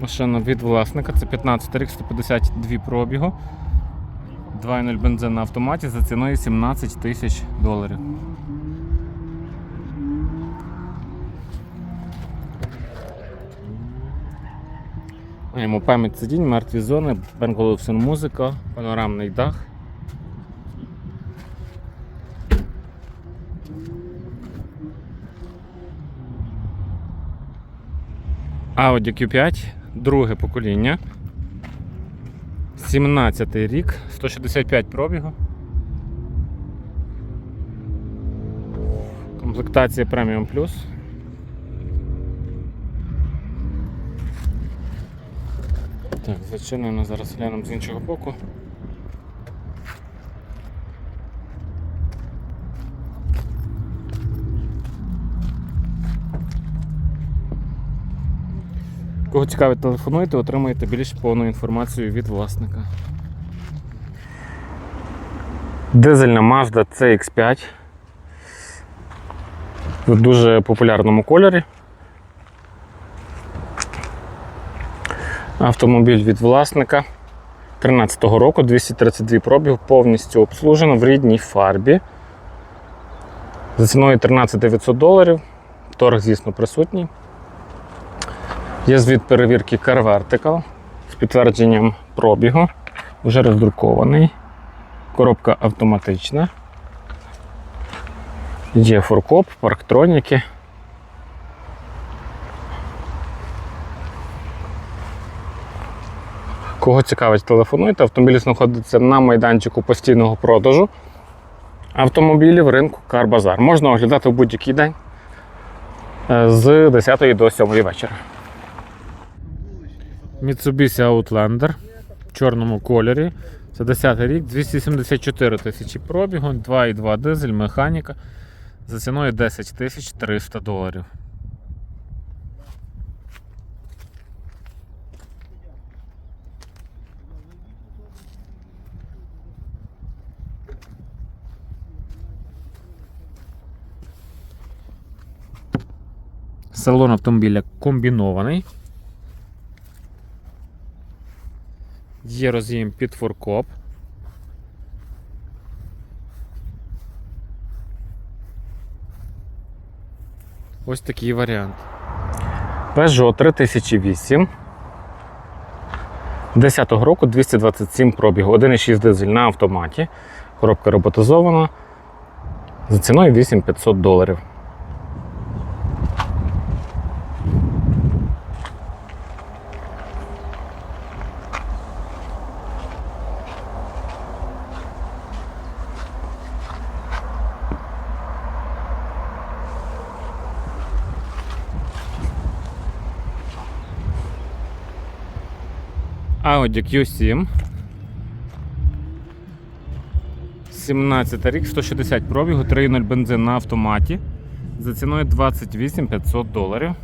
машина від власника. Це 15 рік, 152 пробігу. 2.0 бензин на автоматі за ціною 17 тисяч доларів. Маємо пам'ять сидінь, мертві зони, Bang музика, панорамний дах. Audi Q5, друге покоління. 17 рік, 165 пробігу. Комплектація Premium плюс. Так, зачинено, зараз глянемо з іншого боку. Кого цікавить, телефонуйте, отримаєте більш повну інформацію від власника. Дизельна Mazda CX5 в дуже популярному кольорі. Автомобіль від власника 13-го року, 232 пробіг, повністю обслужено в рідній фарбі. За ціною 13 900 доларів. Торг, звісно, присутній. Є звіт перевірки Car Vertical з підтвердженням пробігу. Вже роздрукований. Коробка автоматична. Є фуркоп, парктроніки. Кого цікавить, телефонуйте. Автомобіль знаходиться на майданчику постійного продажу автомобілів ринку Карбазар. Можна оглядати в будь-який день е, з 10 до 7 вечора. Mitsubishi Outlander в чорному кольорі. Це 10 рік, 274 тисячі пробігу, 2,2 дизель, механіка. За ціною 10 тисяч 300 доларів. Салон автомобіля комбінований. Є роз'єм під фуркоп. Ось такий варіант. Peugeot 3008. 10 року 227 пробігу, 1,6 дизель на автоматі. Коробка роботизована. За ціною 8500 доларів. Audi Q7. 17 рік, 160 пробігу, 3.0 бензин на автоматі. За ціною 28 500 доларів.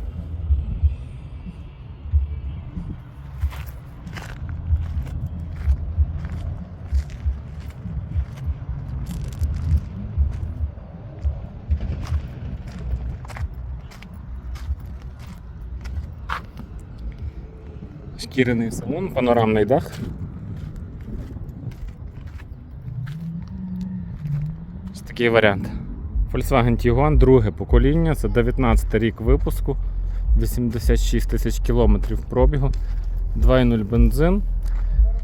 Шкіряний салон, панорамний дах. Ось такий варіант. Volkswagen Tiguan, друге покоління, це 19 рік випуску, 86 тисяч кілометрів пробігу, 2.0 бензин.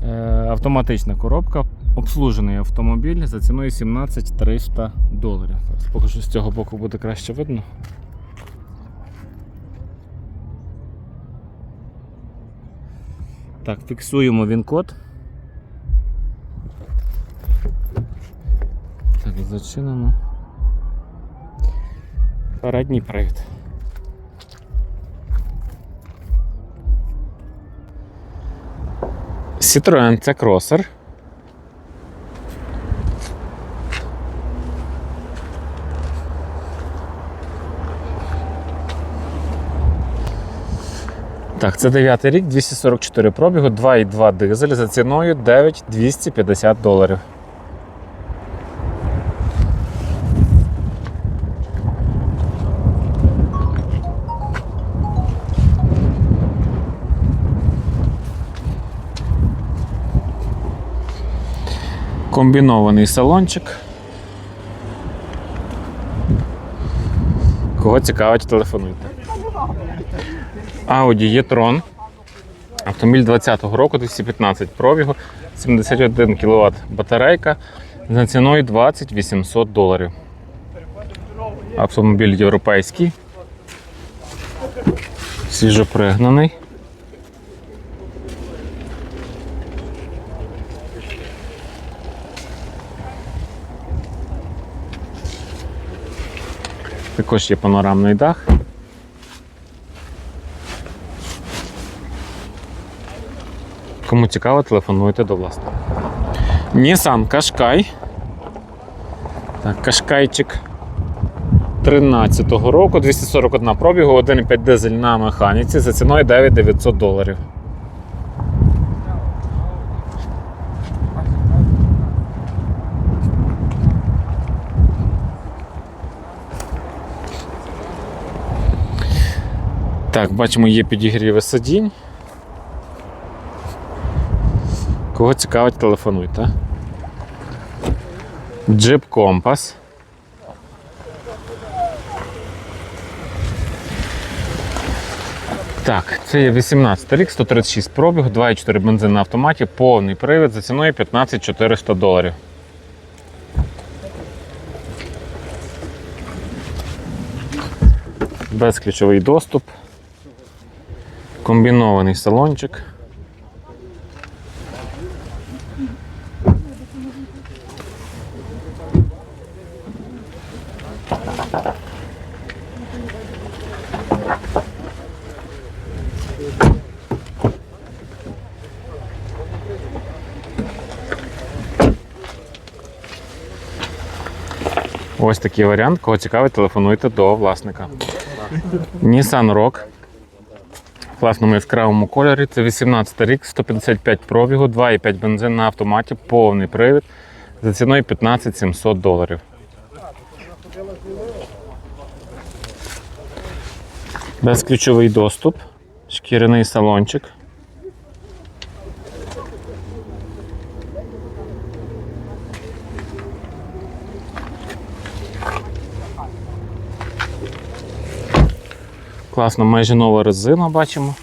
Е, Автоматична коробка, обслужений автомобіль за ціною 17 300 доларів. Зараз покажу з цього боку буде краще видно. Так, фіксуємо він код. Так, зачинено. Передній привід. Citroen це Так, це 9 рік, 244 пробігу, 2,2 дизель за ціною 9,250 доларів. Комбінований салончик. Кого цікавить, телефонуйте. Audi e-tron. Автомобіль 20-го року, 215 пробігу, 71 кВт батарейка за ціною 20 800 доларів. Автомобіль європейський. Свіжопригнаний. Також є панорамний дах. Кому цікаво, телефонуйте до власника. Nissan Qashqai. Так, Qashqaiчик 13-го року, 241 пробігу, 1,5 дизель на механіці за ціною 9900 доларів. Так, бачимо, є підігріви сидінь. Кого цікавить, телефонуйте. Джип Компас. Так, це є 18 рік, 136 пробіг, 2,4 бензин на автоматі, повний привід за ціною 15 400 доларів. Безключовий доступ. Комбінований салончик. Ось такий варіант. Кого цікавить, телефонуйте до власника. Nissan Rogue. В класному яскравому кольорі. Це 18 рік, 155 пробігу, 2,5 бензин на автоматі, повний привід за ціною 15 700 доларів. Безключовий доступ, шкіряний салончик. Класно, майже нова резина бачимо.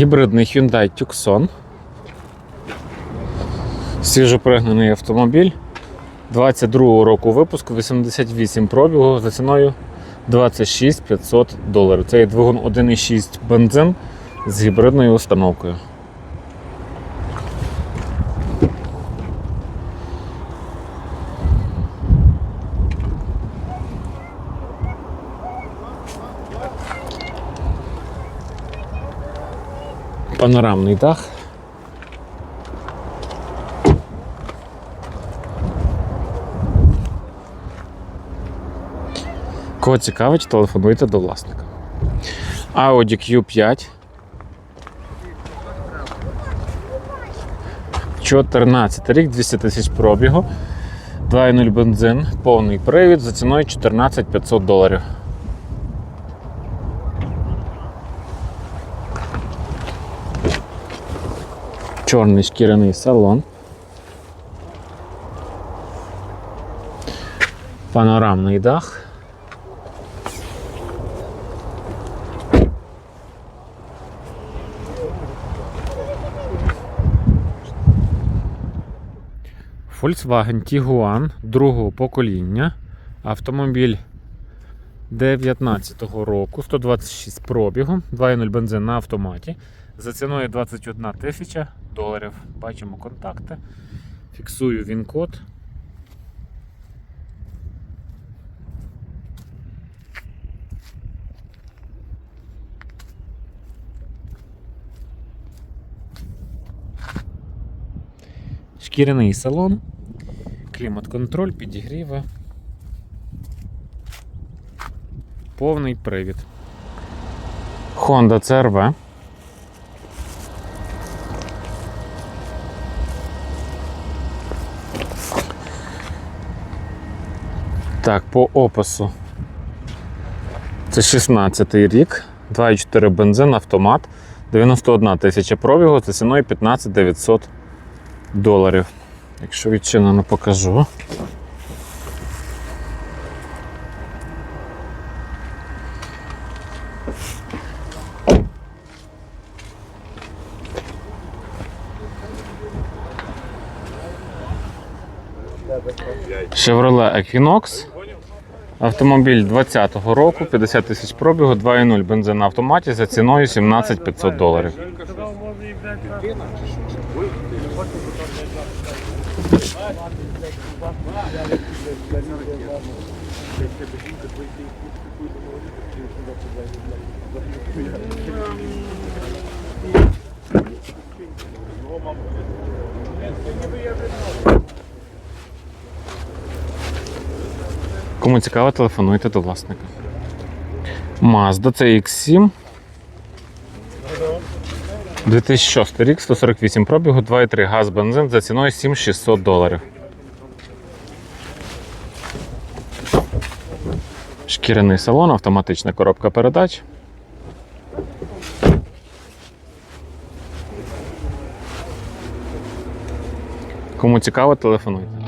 Гібридний Hyundai Tucson. Свіжопригнаний автомобіль. 22 року випуску, 88 пробігу за ціною 26 500 доларів. Це є двигун 1,6 бензин з гібридною установкою. Панорамний дах. Кого цікавить, телефонуйте до власника. Audi Q5. 14 рік, 200 тисяч пробігу. 2,0 бензин, повний привід за ціною 14 500 доларів. Чорний шкіряний салон. Панорамний дах. Volkswagen Tiguan другого покоління. Автомобіль 19-го року, 126 пробігу, 2.0 бензин на автоматі. За ціною 21 тисяча доларів. Бачимо контакти. Фіксую він-код. Шкіряний салон, клімат-контроль, підігріви. Повний привід. Honda CRV. Так, по опису. Це 16 й рік, 2,4 бензин, автомат, 91 тисяча пробігу, за ціною 15 900 доларів. Якщо відчинено покажу. Chevrolet Equinox. Автомобіль 20-го року, 50 тисяч пробігу, 2.0 бензин на автоматі за ціною 17 500 доларів. Кому цікаво, телефонуйте до власника. Mazda CX7. 2006 рік, 148 пробігу, 2,3 газ бензин за ціною 7600 доларів. Шкіряний салон, автоматична коробка передач. Кому цікаво, телефонуйте.